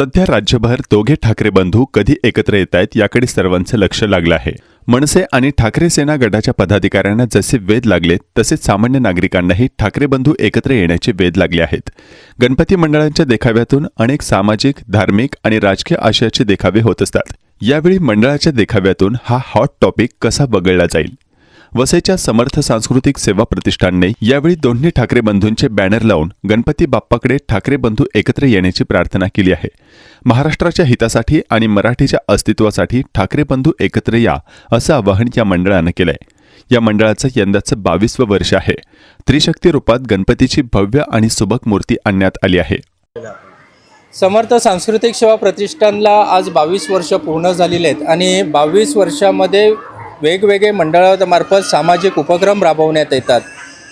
सध्या राज्यभर दोघे ठाकरे बंधू कधी एकत्र येत आहेत याकडे सर्वांचं लक्ष लागलं आहे. मनसे आणि ठाकरे सेना गटाच्या पदाधिकाऱ्यांना जसे वेध लागले तसेच सामान्य नागरिकांनाही ठाकरे बंधू एकत्र येण्याचे वेध लागले आहेत. गणपती मंडळांच्या देखाव्यातून अनेक सामाजिक धार्मिक आणि राजकीय आशयाचे देखावे होत असतात. यावेळी मंडळाच्या देखाव्यातून हा हॉट टॉपिक कसा वगळला जाईल? वसईच्या समर्थ सांस्कृतिक सेवा प्रतिष्ठानने यावेळी दोन्ही ठाकरे बंधूंचे बॅनर लावून गणपती बाप्पाकडे ठाकरे बंधू एकत्र येण्याची प्रार्थना केली आहे. महाराष्ट्राच्या हितासाठी आणि मराठीच्या अस्तित्वासाठी ठाकरे बंधू एकत्र या असं आवाहन या मंडळानं केलंय. या मंडळाचं यंदाचं बावीसवं वर्ष आहे. त्रिशक्ती रूपात गणपतीची भव्य आणि सुबक मूर्ती आणण्यात आली आहे. समर्थ सांस्कृतिक सेवा प्रतिष्ठानला आज बावीस वर्ष पूर्ण झालेली आहेत आणि बावीस वर्षामध्ये वेगवेगळे मंडळामार्फत सामाजिक उपक्रम राबवण्यात येतात.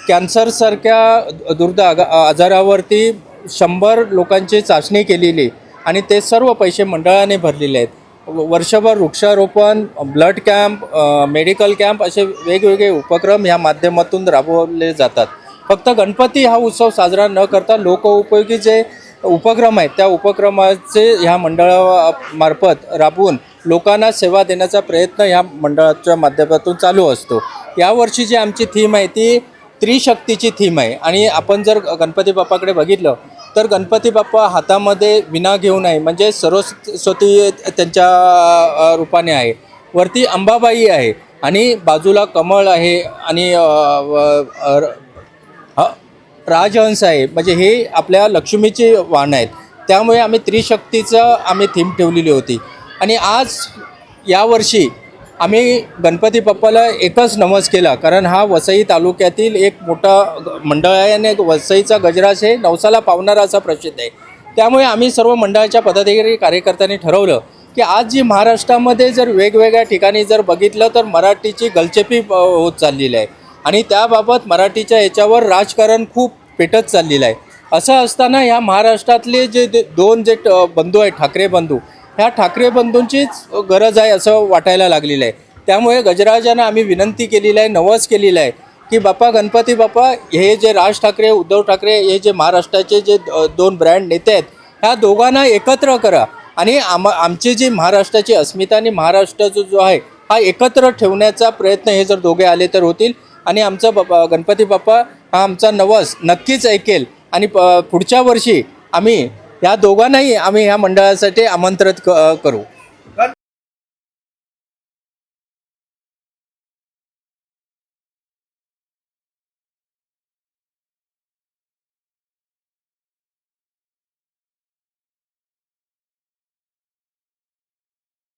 कॅन्सरसारख्या दुर्द आगा आजारावरती शंभर लोकांची चाचणी केलेली आणि ते सर्व पैसे मंडळाने भरलेले आहेत. व- वर्षभर वृक्षारोपण ब्लड कॅम्प मेडिकल कॅम्प असे वेगवेगळे उपक्रम ह्या माध्यमातून राबवले जातात. फक्त गणपती हा उत्सव साजरा न करता लोकउपयोगी जे उपक्रम आहेत त्या उपक्रमाचे ह्या मंडळामार्फत राबवून लोकांना सेवा देण्याचा प्रयत्न ह्या मंडळाच्या माध्यमातून चालू असतो. यावर्षी जी आमची थीम आहे ती त्रिशक्तीची थीम आहे. आणि आपण जर गणपती बाप्पाकडे बघितलं तर गणपती बाप्पा हातामध्ये विना घेऊन आहे म्हणजे सरस्वती त्यांच्या रूपाने आहे. वरती अंबाबाई आहे आणि बाजूला कमळ आहे आणि ह- राजहंस आहे. म्हणजे हे आपल्या लक्ष्मीचे वाहन आहेत. त्यामुळे आम्ही त्रिशक्तीचं आम्ही थीम ठेवलेली होती. आणि आज यावर्षी आम्ही गणपती बाप्पाला एकच नमस केला कारण हा वसई तालुक्यातील एक मोठा मंडळ आहे आणि वसईचा गजराज हे नवसाला पावणारा असा प्रसिद्ध आहे. त्यामुळे आम्ही सर्व मंडळाच्या पदाधिकारी कार्यकर्त्यांनी ठरवलं की आज जी महाराष्ट्रामध्ये जर वेगवेगळ्या ठिकाणी जर बघितलं तर मराठीची गलचेपी होत चाललेली आहे. आणि त्याबाबत मराठीच्या याच्यावर राजकारण खूप पेटत चाललेलं आहे. असं असताना ह्या महाराष्ट्रातले जे दोन जे बंधू आहेत ठाकरे बंधू ह्या ठाकरे बंधूंचीच गरज आहे असं वाटायला लागलेलं आहे. त्यामुळे गजराजांना आम्ही विनंती केलेली आहे नवस केलेलं आहे की बाप्पा गणपती बाप्पा हे जे राज ठाकरे उद्धव ठाकरे हे जे महाराष्ट्राचे जे दोन ब्रँड नेते आहेत ह्या दोघांना एकत्र करा. आणि आम आमची जी महाराष्ट्राची अस्मिता आणि महाराष्ट्राचा जो जो आहे हा एकत्र ठेवण्याचा प्रयत्न हे जर दोघे आले तर होतील. आणि आमचा बाप्पा गणपती बाप्पा हा आमचा नवस नक्कीच ऐकेल. आणि प पुढच्या वर्षी आम्ही ह्या दोघांनाही आम्ही ह्या मंडळासाठी आमंत्रित क करू.